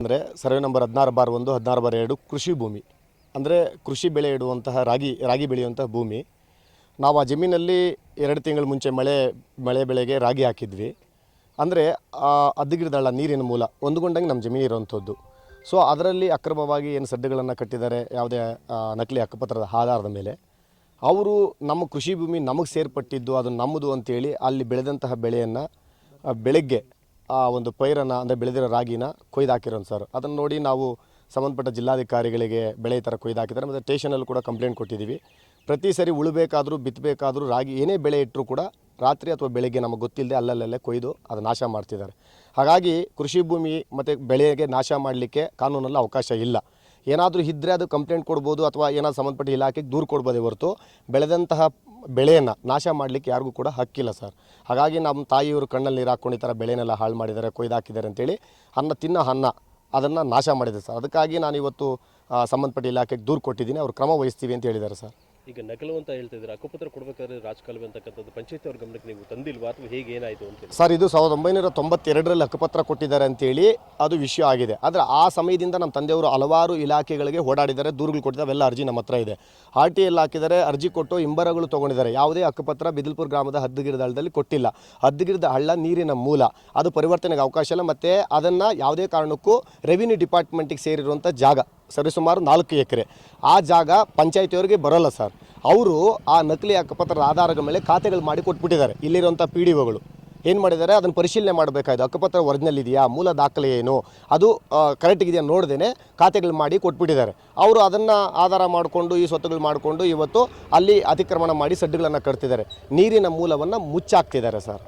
ಅಂದರೆ survey number ಹದಿನಾರು bar ಒಂದು, ಹದಿನಾರು ಬಾರ್ ಎರಡು, ಕೃಷಿ ಭೂಮಿ. ಅಂದರೆ ಕೃಷಿ ಬೆಳೆ ಇಡುವಂತಹ ರಾಗಿ ರಾಗಿ ಬೆಳೆಯುವಂತಹ ಭೂಮಿ. ನಾವು ಆ ಜಮೀನಲ್ಲಿ ಎರಡು ತಿಂಗಳ ಮುಂಚೆ ಮಳೆ ಮಳೆ ಬೆಳೆಗೆ ರಾಗಿ ಹಾಕಿದ್ವಿ. ಅಂದರೆ ಅದ್ದಿಗಿಡ್ದಳ ನೀರಿನ ಮೂಲ ಹೊಂದ್ಕೊಂಡಂಗೆ ನಮ್ಮ ಜಮೀನು ಇರುವಂಥದ್ದು ಸೊ ಅದರಲ್ಲಿ ಅಕ್ರಮವಾಗಿ ಏನು ಸಡ್ಡುಗಳನ್ನು ಕಟ್ಟಿದ್ದಾರೆ, ಯಾವುದೇ ನಕಲಿ ಹಕ್ಕುಪತ್ರದ ಆಧಾರದ ಮೇಲೆ. ಅವರು ನಮ್ಮ ಕೃಷಿ ಭೂಮಿ ನಮಗೆ ಸೇರ್ಪಟ್ಟಿದ್ದು, ಅದು ನಮ್ಮದು ಅಂತೇಳಿ ಅಲ್ಲಿ ಬೆಳೆದಂತಹ ಬೆಳೆಯನ್ನು ಬೆಳಗ್ಗೆ ಆ ಒಂದು ಪೈರನ್ನು, ಅಂದರೆ ಬೆಳೆದಿರೋ ರಾಗಿನ ಕೊಯ್ದು ಹಾಕಿರೋನು ಸರ್. ಅದನ್ನು ನೋಡಿ ನಾವು ಸಂಬಂಧಪಟ್ಟ ಜಿಲ್ಲಾಧಿಕಾರಿಗಳಿಗೆ ಬೆಳೆ ಥರ ಕೊಯ್ದು ಹಾಕಿದ್ದಾರೆ. ಮತ್ತು ಸ್ಟೇಷನಲ್ಲಿ ಕೂಡ ಕಂಪ್ಲೇಂಟ್ ಕೊಟ್ಟಿದ್ದೀವಿ. ಪ್ರತಿ ಸರಿ ಉಳಬೇಕಾದರೂ ಬಿತ್ತಬೇಕಾದರೂ ರಾಗಿ ಏನೇ ಬೆಳೆ ಇಟ್ಟರೂ ಕೂಡ ರಾತ್ರಿ ಅಥವಾ ಬೆಳಗ್ಗೆ ನಮಗೆ ಗೊತ್ತಿಲ್ಲದೆ ಅಲ್ಲಲ್ಲೇ ಕೊಯ್ದು ಅದು ನಾಶ ಮಾಡ್ತಿದ್ದಾರೆ. ಹಾಗಾಗಿ ಕೃಷಿ ಭೂಮಿ ಮತ್ತು ಬೆಳೆಗೆ ನಾಶ ಮಾಡಲಿಕ್ಕೆ ಕಾನೂನಲ್ಲಿ ಅವಕಾಶ ಇಲ್ಲ. ಏನಾದರೂ ಇದ್ದರೆ ಅದು ಕಂಪ್ಲೇಂಟ್ ಕೊಡ್ಬೋದು ಅಥವಾ ಏನಾದರೂ ಸಂಬಂಧಪಟ್ಟ ಇಲಾಖೆಗೆ ದೂರು ಕೊಡ್ಬೋದೇ ಹೊರತು ಬೆಳೆದಂತಹ ಬೆಳೆಯನ್ನು ನಾಶ ಮಾಡಲಿಕ್ಕೆ ಯಾರಿಗೂ ಕೂಡ ಹಕ್ಕಿಲ್ಲ ಸರ್. ಹಾಗಾಗಿ ನಮ್ಮ ತಾಯಿಯವರು ಕಣ್ಣಲ್ಲಿ ನೀರು ಹಾಕ್ಕೊಂಡು ಈ ಥರ ಬೆಳೆನೆಲ್ಲ ಹಾಳು ಮಾಡಿದ್ದಾರೆ, ಕೊಯ್ದು ಹಾಕಿದ್ದಾರೆ ಅಂತೇಳಿ ಅನ್ನ ತಿನ್ನೋ ಅನ್ನ ಅದನ್ನು ನಾಶ ಮಾಡಿದೆ ಸರ್. ಅದಕ್ಕಾಗಿ ನಾನು ಇವತ್ತು ಸಂಬಂಧಪಟ್ಟ ಇಲಾಖೆಗೆ ದೂರು ಕೊಟ್ಟಿದ್ದೀನಿ. ಅವರು ಕ್ರಮ ವಹಿಸ್ತೀವಿ ಅಂತ ಹೇಳಿದ್ದಾರೆ ಸರ್. ಈಗ ನಕಲು ಅಂತ ಹೇಳ್ತಾ ಅಕ್ಕಪತ್ರ ಕೊಡಬೇಕಾದ್ರೆ ರಾಜಕಾಲುವೆ ಅಂತಕ್ಕಂಥದ್ದು ಪಂಚಾಯತಿ ಅವ್ರ ಗಮನಕ್ಕೆ ನೀವು ತಂದಿಲ್ವಾ ಅಥವಾ ಹೇಗೆ ಏನಾಯಿತು ಅಂತ ಸರ್, ಇದು ಸಾವಿರದ ಒಂಬೈನೂರ ತೊಂಬತ್ತೆರಡರಲ್ಲಿ ಅಕ್ಕಪತ್ರ ಕೊಟ್ಟಿದ್ದಾರೆ ಅಂತೇಳಿ ಅದು ವಿಷಯ ಆಗಿದೆ. ಆದರೆ ಆ ಸಮಯದಿಂದ ನಮ್ಮ ತಂದೆಯವರು ಹಲವಾರು ಇಲಾಖೆಗಳಿಗೆ ಓಡಾಡಿದ್ದಾರೆ, ದೂರುಗಳು ಕೊಟ್ಟಿದ್ದಾರೆ ಅವೆಲ್ಲ ಅರ್ಜಿ ನಮ್ಮ ಹತ್ರ ಇದೆ. ಆರ್ ಟಿ ಎಲ್ ಹಾಕಿದ್ದಾರೆ, ಅರ್ಜಿ ಕೊಟ್ಟು ಇಂಬರಗಳು ತೊಗೊಂಡಿದ್ದಾರೆ. ಯಾವುದೇ ಅಕ್ಕಪತ್ರ ಬಿದಿಲ್ಪುರ ಗ್ರಾಮದ ಹದ್ದುಗಿರಿದ ಹಳ್ಳದಲ್ಲಿ ಕೊಟ್ಟಿಲ್ಲ. ಹದ್ದುಗಿರಿದ ಹಳ್ಳ ನೀರಿನ ಮೂಲ. ಅದು ಪರಿವರ್ತನೆಗೆ ಅವಕಾಶ ಇಲ್ಲ. ಮತ್ತು ಅದನ್ನು ಯಾವುದೇ ಕಾರಣಕ್ಕೂ ರೆವಿನ್ಯೂ ಡಿಪಾರ್ಟ್ಮೆಂಟಿಗೆ ಸೇರಿರುವಂಥ ಜಾಗ. ಸರಿಸುಮಾರು ನಾಲ್ಕು ಎಕರೆ. ಆ ಜಾಗ ಪಂಚಾಯತಿಯವರಿಗೆ ಬರೋಲ್ಲ ಸರ್. ಅವರು ಆ ನಕಲಿ ಹಕ್ಕುಪತ್ರದ ಆಧಾರದ ಮೇಲೆ ಖಾತೆಗಳು ಮಾಡಿ ಕೊಟ್ಬಿಟ್ಟಿದ್ದಾರೆ. ಇಲ್ಲಿರುವಂಥ ಪಿ ಡಿ ಒಗಳು. ಏನು ಮಾಡಿದ್ದಾರೆ? ಅದನ್ನು ಪರಿಶೀಲನೆ ಮಾಡಬೇಕಾಯ್ತು. ಹಕ್ಕುಪತ್ರ ಒರಿಜಿನಲ್ ಇದೆಯಾ ಮೂಲ ದಾಖಲೆ ಏನು? ಅದು ಕರೆಕ್ಟ್ ಇದೆಯಾ ನೋಡ್ದೇ ಖಾತೆಗಳು ಮಾಡಿ ಕೊಟ್ಬಿಟ್ಟಿದ್ದಾರೆ. ಅವರು ಅದನ್ನು ಆಧಾರ ಮಾಡಿಕೊಂಡು, ಈ ಸ್ವತ್ತುಗಳು ಮಾಡಿಕೊಂಡು ಇವತ್ತು ಅಲ್ಲಿ ಅತಿಕ್ರಮಣ ಮಾಡಿ ಸಡ್ಡುಗಳನ್ನು ಕಟ್ತಿದ್ದಾರೆ. ನೀರಿನ ಮೂಲವನ್ನು ಮುಚ್ಚಾಕ್ತಿದ್ದಾರೆ ಸರ್.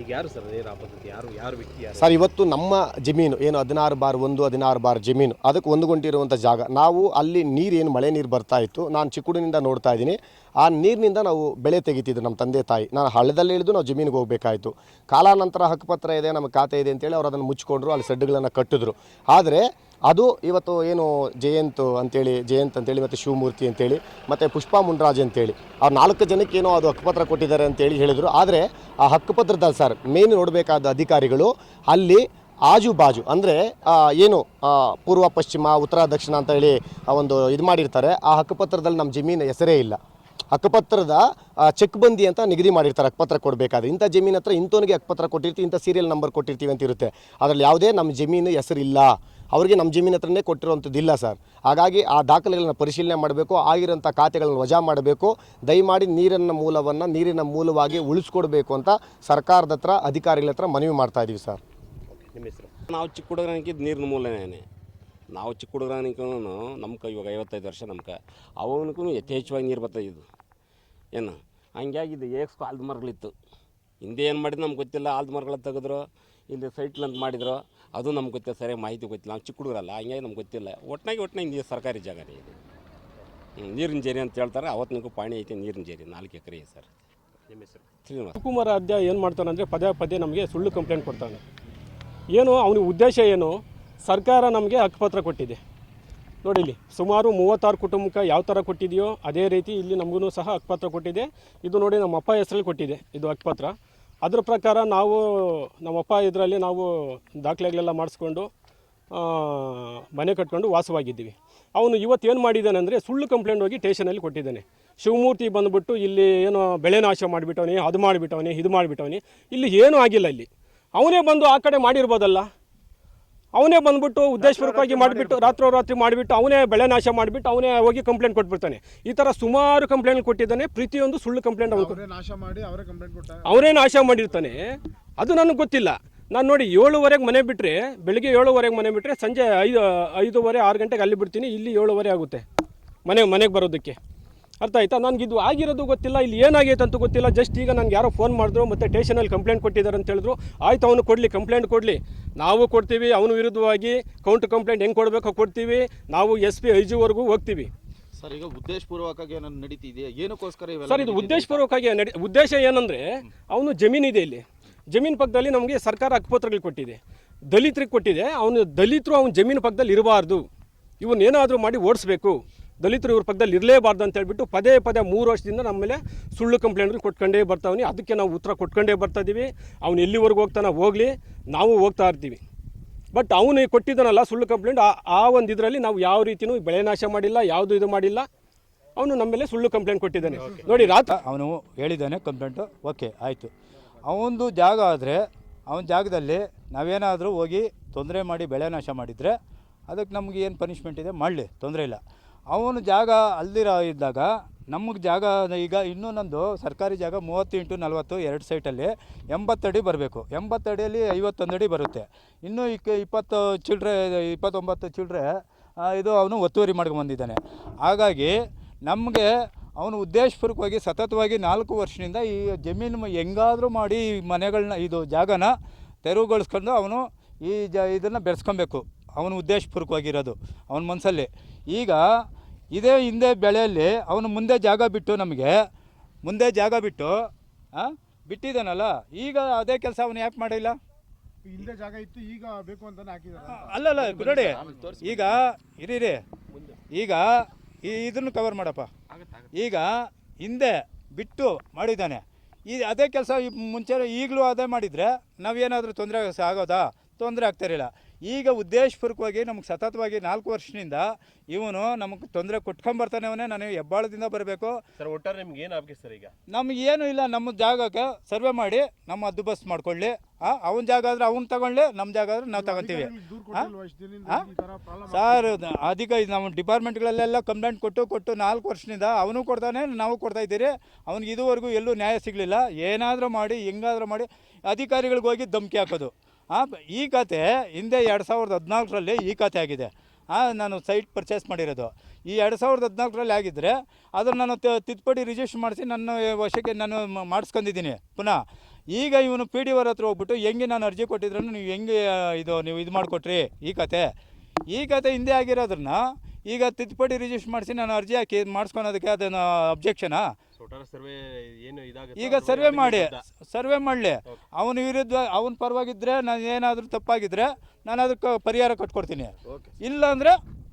ಈಗ ಯಾರು ಸರ್ ಏನು ಆಪತ್ತಿ ಯಾರು ಯಾರು ವ್ಯಕ್ತಿ ಸರ್, ಇವತ್ತು ನಮ್ಮ ಜಮೀನು, ಏನು ಹದಿನಾರು ಬಾರ್ ಒಂದು, ಹದಿನಾರು ಬಾರ್ ಜಮೀನು, ಅದಕ್ಕೆ ಹೊಂದಿಕೊಂಡಿರುವಂಥ ಜಾಗ. ನಾವು ಅಲ್ಲಿ ನೀರು ಏನು, ಮಳೆ ನೀರು ಬರ್ತಾ ಇತ್ತು. ನಾನು ಚಿಕ್ಕುಡಿನಿಂದ ನೋಡ್ತಾ ಇದ್ದೀನಿ. ಆ ನೀರಿನಿಂದ ನಾವು ಬೆಳೆ ತೆಗಿತಿದ್ದು ನಮ್ಮ ತಂದೆ ತಾಯಿ. ನಾನು ಹಳ್ಳದಲ್ಲಿ ಇಳಿದು ನಾವು ಜಮೀನಿಗೆ ಹೋಗಬೇಕಾಯಿತು. ಕಾಲಾನಂತರ ಹಕ್ಕುಪತ್ರ ಇದೆ ನಮ್ಮ ಖಾತೆ ಇದೆ ಅಂತೇಳಿ ಅವರು ಅದನ್ನು ಮುಚ್ಚಿಕೊಂಡ್ರು, ಅಲ್ಲಿ ಸೆಡ್ಡುಗಳನ್ನು ಕಟ್ಟಿದ್ರು. ಆದರೆ ಅದು ಇವತ್ತು ಏನು ಜಯಂತ್ ಅಂತೇಳಿ ಜಯಂತ್ ಅಂತೇಳಿ ಮತ್ತು ಶಿವಮೂರ್ತಿ ಅಂತೇಳಿ, ಮತ್ತು ಪುಷ್ಪಾ ಮುನ್ರಾಜ್ ಅಂತೇಳಿ. ಅವ್ರು ನಾಲ್ಕು ಜನಕ್ಕೆ ಏನೋ ಅದು ಹಕ್ಕುಪತ್ರ ಕೊಟ್ಟಿದ್ದಾರೆ ಅಂತೇಳಿ ಹೇಳಿದರು. ಆದರೆ ಆ ಹಕ್ಕುಪತ್ರದಲ್ಲಿ ಸರ್, ಮೇನ್ ನೋಡಬೇಕಾದ ಅಧಿಕಾರಿಗಳು ಅಲ್ಲಿ ಆಜು ಬಾಜು ಅಂದರೆ ಏನು ಪೂರ್ವ, ಪಶ್ಚಿಮ, ಉತ್ತರ, ದಕ್ಷಿಣ ಅಂತ ಹೇಳಿ ಒಂದು ಇದು ಮಾಡಿರ್ತಾರೆ. ಆ ಹಕ್ಕುಪತ್ರದಲ್ಲಿ ನಮ್ಮ ಜಮೀನು ಹೆಸರೇ ಇಲ್ಲ. ಹಕ್ಕುಪತ್ರದ ಆ, ಚೆಕ್ ಬಂದಿ ಅಂತ ನಿಗದಿ ಮಾಡಿರ್ತಾರೆ ಹಕ್ಕುಪತ್ರ ಕೊಡಬೇಕಾದ್ರೆ. ಇಂಥ ಜಮೀನು ಹತ್ರ ಇಂಥವನಿಗೆ ಹಕ್ಕುಪತ್ರ ಕೊಟ್ಟಿರ್ತೀವಿ ಇಂಥ ಸೀರಿಯಲ್ ನಂಬರ್ ಕೊಟ್ಟಿರ್ತೀವಿ ಅಂತ ಇರುತ್ತೆ ಅದರಲ್ಲಿ ಯಾವುದೇ ನಮ್ಮ ಜಮೀನು ಹೆಸರಿಲ್ಲ. ಅವರಿಗೆ ನಮ್ಮ ಜಮೀನು ಹತ್ರನೇ ಕೊಟ್ಟಿರುವಂಥದ್ದಿಲ್ಲ ಸರ್. ಹಾಗಾಗಿ ಆ ದಾಖಲೆಗಳನ್ನ ಪರಿಶೀಲನೆ ಮಾಡಬೇಕು ಆಗಿರೋಂಥ ಖಾತೆಗಳನ್ನು ವಜಾ ಮಾಡಬೇಕು. ದಯಮಾಡಿ ನೀರಿನ ಮೂಲವನ್ನು ನೀರಿನ ಮೂಲವಾಗಿ ಉಳಿಸ್ಕೊಡ್ಬೇಕು ಅಂತ ಸರ್ಕಾರದ ಹತ್ರ ಅಧಿಕಾರಿಗಳ ಹತ್ರ ಮನವಿ ಮಾಡ್ತಾ ಇದ್ದೀವಿ ಸರ್. ನಿಮ್ಮ ನಾವು ಚಿಕ್ಕ ಹುಡುಗನಿಕ್ಕಿದ್ದು ನೀರಿನ ಮೂಲನೇ. ನಾವು ಚಿಕ್ಕ ಹುಡುಗನಿಗೂ ನಮ್ಗೆ ಇವಾಗ ಐವತ್ತೈದು ವರ್ಷ ನಮ್ಗೆ ಅವನಿಗೂ ಯಥೇಚ್ಛವಾಗಿ ನೀರು ಬರ್ತಾ ಇದ್ದು ಏನು? ಹಂಗಾಗಿ ಇದು ಏಕ್ಸ್ ಆಲ್ದ ಮರಗಳಿತ್ತು. ಹಿಂದೆ ಏನು ಮಾಡಿದ್ರು ನಮ್ಗೆ ಗೊತ್ತಿಲ್ಲ ಆಲ್ದ ಮರಗಳ ತೆಗೆದ್ರು ಇಲ್ಲಿ ಸೈಟ್ಲಂತ ಮಾಡಿದ್ರು ಅದು ನಮ್ಗೆ ಗೊತ್ತಿಲ್ಲ ಸರಿಯಾಗಿ ಮಾಹಿತಿ ಗೊತ್ತಿಲ್ಲ. ನಾವು ಚಿಕ್ಕ ಹುಡುಗರಲ್ಲ ಹಂಗಾಗಿ ನಮ್ಗೆ ಗೊತ್ತಿಲ್ಲ. ಒಟ್ನಾಗಿ ಒಟ್ನಾಗಿ ನೀರು ಸರ್ಕಾರಿ ಜಾಗನೇ ಇದು. ಹ್ಮ್, ನೀರಿನ ಜೇರಿ ಅಂತ ಹೇಳ್ತಾರೆ ಅವತ್ತಿನಿಗೂ ಪಾಣಿ ಐತೆ ನೀರಿನ ಜೇರಿ ನಾಲ್ಕು ಎಕರೆ ಸರ್. ನಿಮ್ಮ ಹೆಸರು? ಶ್ರೀನಿವಾಸ. ಶಿವಕುಮಾರ ಅಧ್ಯ ಏನು ಮಾಡ್ತಾನೆ ಅಂದರೆ ಪದೇ ಪದೇ ನಮಗೆ ಸುಳ್ಳು ಕಂಪ್ಲೇಂಟ್ ಕೊಡ್ತಾನೆ. ಏನು ಅವನಿಗೆ ಉದ್ದೇಶ ಏನು? ಸರ್ಕಾರ ನಮಗೆ ಹಕ್ಕುಪತ್ರ ಕೊಟ್ಟಿದೆ. ನೋಡಿ ಇಲ್ಲಿ, ಸುಮಾರು ಮೂವತ್ತಾರು ಕುಟುಂಬಕ್ಕೆ ಯಾವ ಥರ ಕೊಟ್ಟಿದೆಯೋ ಅದೇ ರೀತಿ ಇಲ್ಲಿ ನಮಗೂ ಸಹ ಅಕ್ಪತ್ರ ಕೊಟ್ಟಿದೆ. ಇದು ನೋಡಿ ನಮ್ಮ ಅಪ್ಪ ಹೆಸರಲ್ಲಿ ಕೊಟ್ಟಿದೆ, ಇದು ಅಕ್ಪತ್ರ ಅದ್ರ ಪ್ರಕಾರ ನಾವು ನಮ್ಮಪ್ಪ ಇದರಲ್ಲಿ ನಾವು ದಾಖಲೆಗಳೆಲ್ಲ ಮಾಡಿಸ್ಕೊಂಡು ಮನೆ ಕಟ್ಕೊಂಡು ವಾಸವಾಗಿದ್ದೀವಿ. ಅವನು ಇವತ್ತು ಏನು ಮಾಡಿದ್ದಾನೆ ಅಂದರೆ ಸುಳ್ಳು ಕಂಪ್ಲೇಂಟ್ ಹೋಗಿ ಸ್ಟೇಷನಲ್ಲಿ ಕೊಟ್ಟಿದ್ದಾನೆ. ಶಿವಮೂರ್ತಿ ಬಂದುಬಿಟ್ಟು ಇಲ್ಲಿ ಏನೋ ಬೆಳೆ ನಾಶ ಮಾಡಿಬಿಟ್ಟವನಿ, ಅದು ಮಾಡಿಬಿಟ್ಟವನಿ, ಇದು ಮಾಡಿಬಿಟ್ಟವನಿ, ಇಲ್ಲಿ ಏನೂ ಆಗಿಲ್ಲ ಇಲ್ಲಿ. ಅವನೇ ಬಂದು ಆ ಕಡೆ ಮಾಡಿರ್ಬೋದಲ್ಲ? ಅವನೇ ಬಂದ್ಬಿಟ್ಟು ಉದ್ದೇಶಪೂರ್ವಕವಾಗಿ ಮಾಡಿಬಿಟ್ಟು ರಾತ್ರೋರಾತ್ರಿ ಮಾಡಿಬಿಟ್ಟು ಅವನೇ ಬೆಳೆ ನಾಶ ಮಾಡಿಬಿಟ್ಟು ಅವನೇ ಹೋಗಿ ಕಂಪ್ಲೇಂಟ್ ಕೊಟ್ಬಿಡ್ತಾನೆ. ಈ ಥರ ಸುಮಾರು ಕಂಪ್ಲೇಂಟ್ ಕೊಟ್ಟಿದ್ದಾನೆ. ಪ್ರತಿಯೊಂದು ಸುಳ್ಳು ಕಂಪ್ಲೇಂಟ್ ಅವನು ಅವರೇ ನಾಶ ಮಾಡಿ ಅವರೇ ಕಂಪ್ಲೇಂಟ್ ಕೊಟ್ಟಾರೆ ಅವನೇ ನಾಶ ಮಾಡಿರ್ತಾನೆ. ಅದು ನನಗೆ ಗೊತ್ತಿಲ್ಲ. ನಾನು ನೋಡಿ ಏಳುವರೆಗೆ ಮನೆ ಬಿಟ್ಟರೆ ಬೆಳಿಗ್ಗೆ ಏಳುವರೆಗೆ ಮನೆ ಬಿಟ್ಟರೆ ಸಂಜೆ ಐದು ಐದೂವರೆ ಆರು ಗಂಟೆಗೆ ಅಲ್ಲಿ ಬಿಡ್ತೀನಿ ಇಲ್ಲಿ ಏಳುವರೆ ಆಗುತ್ತೆ. ಮನೆ ಮನೆಗೆ ಬರೋದಕ್ಕೆ. ಅರ್ಥ ಆಯ್ತಾ? ನನಗೆ ಇದು ಆಗಿರೋದು ಗೊತ್ತಿಲ್ಲ ಇಲ್ಲಿ ಏನಾಗೈತೆ ಅಂತ ಗೊತ್ತಿಲ್ಲ. ಜಸ್ಟ್ ಈಗ ನನಗೆ ಯಾರೋ ಫೋನ್ ಮಾಡಿದ್ರು ಮತ್ತು ಸ್ಟೇಷನಲ್ಲಿ ಕಂಪ್ಲೇಂಟ್ ಕೊಟ್ಟಿದ್ದಾರೆ ಅಂತ ಹೇಳಿದ್ರು. ಆಯ್ತು ಅವನು ಕೊಡಲಿ ಕಂಪ್ಲೇಂಟ್ ಕೊಡಲಿ. ನಾವು ಕೊಡ್ತೀವಿ ಅವನ ವಿರುದ್ಧವಾಗಿ ಕೌಂಟರ್ ಕಂಪ್ಲೇಂಟ್ ಹೆಂಗೆ ಕೊಡಬೇಕೋ ಕೊಡ್ತೀವಿ. ನಾವು ಎಸ್ ಪಿ ಐ ಜಿವರೆಗೂ ಹೋಗ್ತೀವಿ. ಸರ್ ಈಗ ಉದ್ದೇಶಪೂರ್ವಕವಾಗಿ ಏನೋ ನಡೀತಿದೆಯಾ? ಏನಕ್ಕೋಸ್ಕರ ಸರ್ ಇದು ಉದ್ದೇಶಪೂರ್ವಕವಾಗಿ ನಡೆ ಉದ್ದೇಶ ಏನಂದರೆ ಅವನು ಜಮೀನಿದೆ ಇಲ್ಲಿ. ಜಮೀನು ಪಕ್ಕದಲ್ಲಿ ನಮಗೆ ಸರ್ಕಾರ ಹಕ್ಕುಪತ್ರಗಳು ಕೊಟ್ಟಿದೆ. ದಲಿತರಿಗೆ ಕೊಟ್ಟಿದೆ. ಅವನು ದಲಿತರು ಅವನ ಜಮೀನು ಪಕ್ಕದಲ್ಲಿ ಇರಬಾರ್ದು. ಇವನ್ನೇನಾದರೂ ಮಾಡಿ ಓಡಿಸ್ಬೇಕು. ದಲಿತರು ಇವ್ರ ಪಕ್ಕದಲ್ಲಿ ಇರಲೇಬಾರ್ದು ಅಂತ ಹೇಳ್ಬಿಟ್ಟು ಪದೇ ಪದೇ ಮೂರು ವರ್ಷದಿಂದ ನಮ್ಮ ಮೇಲೆ ಸುಳ್ಳು ಕಂಪ್ಲೇಂಟ್ಗಳು ಕೊಟ್ಕೊಂಡೇ ಬರ್ತಾವನಿ. ಅದಕ್ಕೆ ನಾವು ಉತ್ತರ ಕೊಟ್ಕೊಂಡೇ ಬರ್ತಾ ಇದ್ದೀವಿ ಅವ್ನು ಎಲ್ಲಿವರೆಗೂ ಹೋಗ್ತಾನೆ ಹೋಗಲಿ. ನಾವು ಹೋಗ್ತಾ ಇರ್ತೀವಿ. ಬಟ್ ಅವನು ಕೊಟ್ಟಿದ್ದಾನಲ್ಲ ಸುಳ್ಳು ಕಂಪ್ಲೇಂಟ್ ಆ ಆ ಒಂದು ಇದರಲ್ಲಿ ನಾವು ಯಾವ ರೀತಿಯೂ ಬೆಳೆ ನಾಶ ಮಾಡಿಲ್ಲ ಯಾವುದು ಇದು ಮಾಡಿಲ್ಲ. ಅವನು ನಮ್ಮ ಮೇಲೆ ಸುಳ್ಳು ಕಂಪ್ಲೇಂಟ್ ಕೊಟ್ಟಿದ್ದಾನೆ. ನೋಡಿ ರಾತ್ರಿ ಅವನು ಹೇಳಿದ್ದಾನೆ ಕಂಪ್ಲೇಂಟು ಓಕೆ ಆಯಿತು. ಅವನದು ಜಾಗ ಆದರೆ ಅವನ ಜಾಗದಲ್ಲಿ ನಾವೇನಾದರೂ ಹೋಗಿ ತೊಂದರೆ ಮಾಡಿ ಬೆಳೆ ನಾಶ ಮಾಡಿದರೆ ಅದಕ್ಕೆ ನಮಗೆ ಏನು ಪನಿಷ್ಮೆಂಟ್ ಇದೆ? ಮಾಡಲಿ ತೊಂದರೆ ಇಲ್ಲ. ಅವನು ಜಾಗ ಅಲ್ದಿರ ಇದ್ದಾಗ ನಮಗೆ ಜಾಗ ಈಗ ಇನ್ನೂ ನಂದು ಸರ್ಕಾರಿ ಜಾಗ ಮೂವತ್ತು ಇಂಟು ನಲ್ವತ್ತು ಎರಡು ಸೈಟಲ್ಲಿ ಎಂಬತ್ತಡಿ ಬರಬೇಕು. ಎಂಬತ್ತಡಿಯಲ್ಲಿ ಐವತ್ತೊಂದು ಅಡಿ ಬರುತ್ತೆ. ಇನ್ನೂ ಇಕ್ಕ ಇಪ್ಪತ್ತು ಚಿಲ್ಡ್ರೆ, ಇಪ್ಪತ್ತೊಂಬತ್ತು ಚಿಲ್ಡ್ರೆ ಇದು ಅವನು ಒತ್ತುವರಿ ಮಾಡ್ಕೊಂಬಂದಿದ್ದಾನೆ ಹಾಗಾಗಿ ನಮಗೆ ಅವನು ಉದ್ದೇಶಪೂರ್ವಕವಾಗಿ ಸತತವಾಗಿ ನಾಲ್ಕು ವರ್ಷದಿಂದ ಈ ಜಮೀನು ಹೆಂಗಾದರೂ ಮಾಡಿ ಮನೆಗಳನ್ನ ಇದು ಜಾಗನ ತೆರವುಗೊಳಿಸ್ಕೊಂಡು ಅವನು ಈ ಜ ಇದನ್ನು ಬೆಳೆಸ್ಕೊಬೇಕು. ಅವನು ಉದ್ದೇಶಪೂರ್ವಕವಾಗಿರೋದು ಅವನ ಮನಸ್ಸಲ್ಲಿ ಈಗ ಇದೇ ಹಿಂದೆ ಬೆಳೆಯಲ್ಲಿ ಅವನು ಮುಂದೆ ಜಾಗ ಬಿಟ್ಟು ನಮಗೆ ಮುಂದೆ ಜಾಗ ಬಿಟ್ಟು ಹಾಂ ಬಿಟ್ಟಿದ್ದಾನಲ್ಲ ಈಗ ಅದೇ ಕೆಲಸ ಅವನು ಯಾಕೆ ಮಾಡಿಲ್ಲ? ಹಿಂದೆ ಜಾಗ ಇತ್ತು ಈಗ ಬೇಕು ಅಂತಾನೆ ಹಾಕಿದ್ದಾರೆ ಅಲ್ಲಲ್ಲ ನೋಡಿ ಈಗ ಇರೀರಿ ಈಗ ಈ ಇದನ್ನು ಕವರ್ ಮಾಡಪ್ಪ. ಈಗ ಹಿಂದೆ ಬಿಟ್ಟು ಮಾಡಿದ್ದಾನೆ. ಈ ಅದೇ ಕೆಲಸ ಮುಂಚೆ ಈಗಲೂ ಅದೇ ಮಾಡಿದರೆ ನಾವೇನಾದರೂ ತೊಂದರೆ ಆಗೋದಾ? ತೊಂದರೆ ಆಗ್ತಿರಲಿಲ್ಲ ಈಗ ಉದ್ದೇಶಪೂರ್ವಕವಾಗಿ ನಮಗೆ ಸತತವಾಗಿ ನಾಲ್ಕು ವರ್ಷದಿಂದ ಇವನು ನಮಗೆ ತೊಂದರೆ ಕೊಟ್ಕೊಂಬರ್ತಾನೆ ಅವನೇ. ನಾನು ಹೆಬ್ಬಾಳದಿಂದ ಬರಬೇಕು. ಸರ್ ಒಟ್ಟಾರೆ ನಿಮ್ಗೆ ಏನು ಆಗಿದೆ ಸರ್ ಈಗ? ನಮ್ಗೆ ಏನು ಇಲ್ಲ ನಮ್ಮ ಜಾಗಕ್ಕೆ ಸರ್ವೆ ಮಾಡಿ ನಮ್ಮ ಬಸ್ ಮಾಡ್ಕೊಳ್ಳಿ. ಅವನ ಜಾಗ ಆದರೆ ಅವ್ನು ತಗೊಳ್ಳಿ ನಮ್ಮ ಜಾಗ ಆದರೆ ನಾವು ತಗೊತೀವಿ. ಸರ್ ಅಧಿಕ ಇದು ನಮ್ಮ ಡಿಪಾರ್ಟ್ಮೆಂಟ್ಗಳಲ್ಲೆಲ್ಲ ಕಂಪ್ಲೇಂಟ್ ಕೊಟ್ಟು ಕೊಟ್ಟು ನಾಲ್ಕು ವರ್ಷದಿಂದ ಅವನು ಕೊಡ್ತಾನೆ ನಾವು ಕೊಡ್ತಾ ಇದ್ದೀರಿ. ಅವ್ನಿಗೆ ಇದುವರೆಗೂ ಎಲ್ಲೂ ನ್ಯಾಯ ಸಿಗಲಿಲ್ಲ. ಏನಾದರೂ ಮಾಡಿ ಹೆಂಗಾದರೂ ಮಾಡಿ ಅಧಿಕಾರಿಗಳಿಗೆ ಹೋಗಿ ಧಮಕಿ ಹಾಕೋದು. ಆ, ಈ ಕತೆ ಹಿಂದೆ ಎರಡು ಸಾವಿರದ ಹದಿನಾಲ್ಕರಲ್ಲಿ ಈ ಕತೆ ಆಗಿದೆ. ನಾನು ಸೈಟ್ ಪರ್ಚೇಸ್ ಮಾಡಿರೋದು. ಈ ಎರಡು ಸಾವಿರದ ಹದಿನಾಲ್ಕರಲ್ಲಿ ಆಗಿದ್ದರೆ ಅದನ್ನು ನಾನು ತಿದ್ದುಪಡಿ ರಿಜಿಸ್ಟರ್ ಮಾಡಿಸಿ ನನ್ನ ವಶಕ್ಕೆ ನಾನು ಮಾಡಿಸ್ಕೊಂಡಿದ್ದೀನಿ. ಪುನಃ ಈಗ ಇವನು ಪಿ ಡಿ ಅವ್ರ ಹತ್ರ ಹೋಗ್ಬಿಟ್ಟು ಹೆಂಗೆ ನಾನು ಅರ್ಜಿ ಕೊಟ್ಟಿದ್ರು ನೀವು ಹೆಂಗೆ ಇದು ನೀವು ಇದು ಮಾಡಿಕೊಟ್ರಿ ಈ ಕತೆ. ಈ ಕತೆ ಹಿಂದೆ ಆಗಿರೋದ್ರನ್ನ ಈಗ ತಿದ್ದುಪಡಿ ರಿಜಿಸ್ಟರ್ ಮಾಡಿಸಿ ನಾನು ಅರ್ಜಿ ಹಾಕಿ ಮಾಡಿಸ್ಕೊಳೋದಕ್ಕೆ ಅದನ್ನು ಅಬ್ಜೆಕ್ಷನಾ ಸರ್ವೆ ಏನು ಇದಾಗುತ್ತೆ ಈಗ ಸರ್ವೆ ಮಾಡಿ ಸರ್ವೆ ಮಾಡಲಿ. ಅವನ ವಿರುದ್ಧ ಅವನ ಪರವಾಗಿದ್ದರೆ ನಾನು ಏನಾದರೂ ತಪ್ಪಾಗಿದ್ದರೆ ನಾನು ಅದಕ್ಕೆ ಪರಿಹಾರ ಕಟ್ಕೊಡ್ತೀನಿ. ಇಲ್ಲ ಅಂದರೆ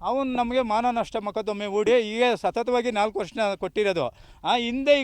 ಅವನು ನಮಗೆ ಮಾನ ನಷ್ಟ ಮೊಕದ್ದಮೆ ಹೂಡಿ ಈಗ ಸತತವಾಗಿ ನಾಲ್ಕು ವರ್ಷ ಕೊಟ್ಟಿರೋದು. ಆ ಹಿಂದೆ